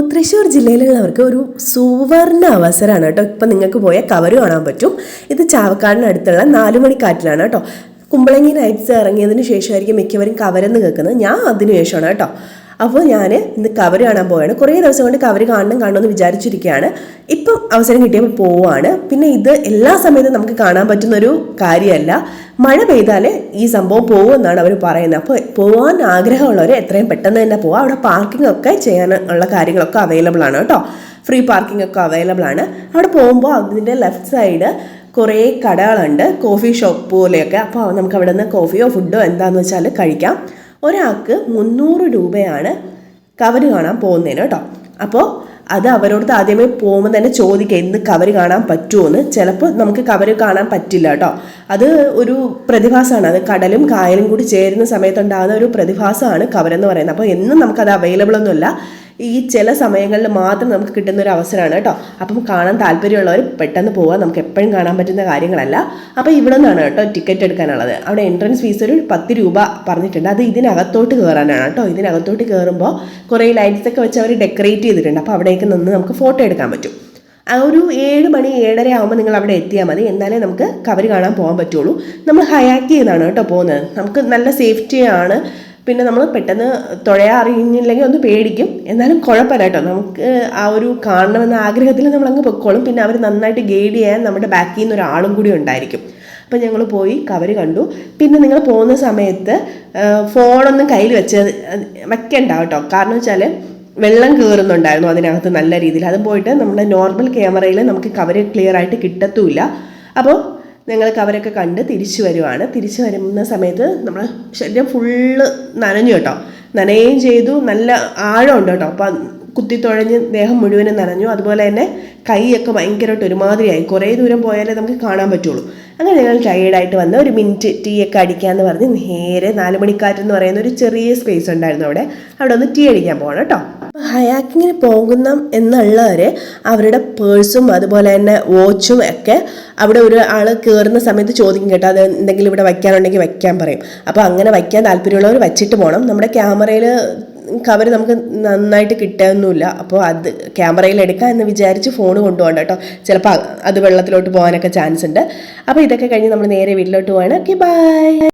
തൃശ്ശൂർ ജില്ലയിലുള്ളവർക്ക് ഒരു സുവർണ അവസരമാണ് കേട്ടോ. ഇപ്പം നിങ്ങൾക്ക് പോയ കവർ കാണാൻ പറ്റും. ഇത് ചാവക്കാടിനടുത്തുള്ള നാലുമണിക്കാറ്റിലാണ് കേട്ടോ. കുമ്പളങ്ങി നൈറ്റ്സ് ഇറങ്ങിയതിന് ശേഷമായിരിക്കും മിക്കവരും കവരെന്ന് കേൾക്കുന്നത്. ഞാൻ അതിനുശേഷമാണ് കേട്ടോ. അപ്പോൾ ഞാൻ ഇന്ന് കവർ കാണാൻ പോവുകയാണ് കുറേ ദിവസം കൊണ്ട് കവർ കാണണം കാണണമെന്ന് വിചാരിച്ചിരിക്കുകയാണ്. ഇപ്പം അവസരം കിട്ടിയപ്പോൾ പോവാണ്. പിന്നെ ഇത് എല്ലാ സമയത്തും നമുക്ക് കാണാൻ പറ്റുന്ന ഒരു കാര്യമല്ല. മഴ പെയ്താൽ ഈ സംഭവം പോകുമെന്നാണ് അവർ പറയുന്നത്. അപ്പോൾ പോകാൻ ആഗ്രഹമുള്ളവർ എത്രയും പെട്ടെന്ന് തന്നെ പോവാം. അവിടെ പാർക്കിംഗ് ഒക്കെ ചെയ്യാനുള്ള കാര്യങ്ങളൊക്കെ അവൈലബിൾ ആണ് കേട്ടോ. ഫ്രീ പാർക്കിംഗ് ഒക്കെ അവൈലബിൾ ആണ്. അവിടെ പോകുമ്പോൾ അതിന്റെ ലെഫ്റ്റ് സൈഡ് കുറേ കടകളുണ്ട്. കോഫി ഷോപ്പ് പോലെയൊക്കെ. അപ്പോൾ നമുക്ക് അവിടെ നിന്ന് കോഫിയോ ഫുഡോ എന്താണെന്ന് വെച്ചാൽ കഴിക്കാം. ഒരാൾക്ക് മുന്നൂറ് രൂപയാണ് കവര് കാണാൻ പോകുന്നതിന് കേട്ടോ. അപ്പോൾ അത് അവരോട് ആദ്യമേ പോകുമ്പോൾ തന്നെ ചോദിക്കുക ഇന്ന് കവർ കാണാൻ പറ്റുമോയെന്ന് ചിലപ്പോൾ നമുക്ക് കവർ കാണാൻ പറ്റില്ല കേട്ടോ. അത് ഒരു പ്രതിഭാസമാണ്. അത് കടലും കായലും കൂടി ചേരുന്ന സമയത്തുണ്ടാകുന്ന ഒരു പ്രതിഭാസമാണ് കവരെന്ന് പറയുന്നത്. അപ്പോൾ എന്നും നമുക്കത് അവൈലബിൾ ഒന്നുമല്ല. ഈ ചില സമയങ്ങളിൽ മാത്രം നമുക്ക് കിട്ടുന്ന ഒരു അവസരമാണ് കേട്ടോ. അപ്പം കാണാൻ താല്പര്യമുള്ളവർ പെട്ടെന്ന് പോവാം. നമുക്ക് എപ്പോഴും കാണാൻ പറ്റുന്ന കാര്യങ്ങളല്ല. അപ്പോൾ ഇവിടെ നിന്നാണ് കേട്ടോ ടിക്കറ്റ് എടുക്കാനുള്ളത്. അവിടെ എൻട്രൻസ് ഫീസ് ഒരു പത്ത് രൂപ പറഞ്ഞിട്ടുണ്ട്. അത് ഇതിനകത്തോട്ട് കയറാനാണ് കേട്ടോ. ഇതിനകത്തോട്ട് കയറുമ്പോൾ കുറേ ലൈറ്റ്സ് ഒക്കെ വെച്ച് അവർ ഡെക്കറേറ്റ് ചെയ്തിട്ടുണ്ട്. അപ്പോൾ അവിടേക്ക് നിന്ന് നമുക്ക് ഫോട്ടോ എടുക്കാൻ പറ്റും. ആ ഒരു ഏഴ് മണി ഏഴര ആകുമ്പോൾ നിങ്ങൾ അവിടെ എത്തിയാൽ മതി. എന്നാലേ നമുക്ക് കവർ കാണാൻ പോകാൻ പറ്റുള്ളൂ. നമ്മൾ ഹയാക്ക് ചെയ്താണ് കേട്ടോ പോകുന്നത്. നമുക്ക് നല്ല സേഫ്റ്റിയാണ് പിന്നെ നമ്മൾ പെട്ടെന്ന് തുഴയാ അറിയുന്നില്ലെങ്കിൽ ഒന്ന് പേടിക്കും. എന്നാലും കുഴപ്പമില്ല കേട്ടോ. നമുക്ക് ആ ഒരു കാണണമെന്ന ആഗ്രഹത്തിൽ നമ്മൾ അങ്ങ് പൊക്കോളും. പിന്നെ അവർ നന്നായിട്ട് ഗൈഡ് ചെയ്യാൻ നമ്മുടെ ബാക്കിൽ നിന്ന് ഒരാളും കൂടി ഉണ്ടായിരിക്കും. അപ്പോൾ ഞങ്ങൾ പോയി കവർ കണ്ടു. പിന്നെ നിങ്ങൾ പോകുന്ന സമയത്ത് ഫോണൊന്നും കയ്യിൽ വെച്ച് വെക്കണ്ട കേട്ടോ. കാരണം വെച്ചാൽ വെള്ളം കയറുന്നുണ്ടായിരുന്നു അതിനകത്ത് നല്ല രീതിയിൽ. അത് പോയിട്ട് നമ്മുടെ നോർമൽ ക്യാമറയിൽ നമുക്ക് കവർ ക്ലിയർ ആയിട്ട് കിട്ടത്തുമില്ല അപ്പോൾ ഞങ്ങൾ അവരൊക്കെ കണ്ട് തിരിച്ചു വരുവാണ്. തിരിച്ചു വരുന്ന സമയത്ത് നമ്മൾ ശരീരം ഫുള്ള് നനഞ്ഞു കേട്ടോ. നനയുകയും ചെയ്തു. നല്ല ആഴമുണ്ട് കേട്ടോ. അപ്പം കുത്തിത്തുഴഞ്ഞ് ദേഹം മുഴുവനും നനഞ്ഞു. അതുപോലെ തന്നെ കൈയൊക്കെ ഭയങ്കരമായിട്ട് ഒരുമാതിരിയായി. കുറേ ദൂരം പോയാലേ നമുക്ക് കാണാൻ പറ്റുള്ളൂ. അങ്ങനെ ഞങ്ങൾ ടയേർഡായിട്ട് വന്ന് ഒരു മിനിറ്റ് ടീ ഒക്കെ അടിക്കാമെന്ന് പറഞ്ഞ് നേരെ നാല് മണിക്കാറ്റ് എന്ന് പറയുന്ന ഒരു ചെറിയ സ്പേസ് ഉണ്ടായിരുന്നു അവിടെ. അവിടെ ഒന്ന് ടീ അടിക്കാൻ പോകണം കേട്ടോ. ഹയാക്കിങ്ങിന് പോകുന്ന എന്നുള്ളവർ അവരുടെ പേഴ്സും അതുപോലെ തന്നെ വാച്ചും ഒക്കെ അവിടെ ഒരു ആൾ കയറുന്ന സമയത്ത് ചോദിക്കും കേട്ടോ അത് എന്തെങ്കിലും ഇവിടെ വയ്ക്കാനുണ്ടെങ്കിൽ വയ്ക്കാൻ പറയും. അപ്പോൾ അങ്ങനെ വയ്ക്കാൻ താല്പര്യമുള്ളവർ വച്ചിട്ട് പോകണം നമ്മുടെ ക്യാമറയിൽ കവർ നമുക്ക് നന്നായിട്ട് കിട്ടുകയൊന്നുമില്ല അപ്പോൾ അത് ക്യാമറയിൽ എടുക്കാം എന്ന് വിചാരിച്ച് ഫോൺ കൊണ്ടുപോകണ്ട കേട്ടോ. ചിലപ്പോൾ അത് വെള്ളത്തിലോട്ട് പോകാനൊക്കെ ചാൻസ് ഉണ്ട്. അപ്പോൾ ഇതൊക്കെ കഴിഞ്ഞ് നമ്മൾ നേരെ വീട്ടിലോട്ട് പോകണം ഓക്കെ ബൈ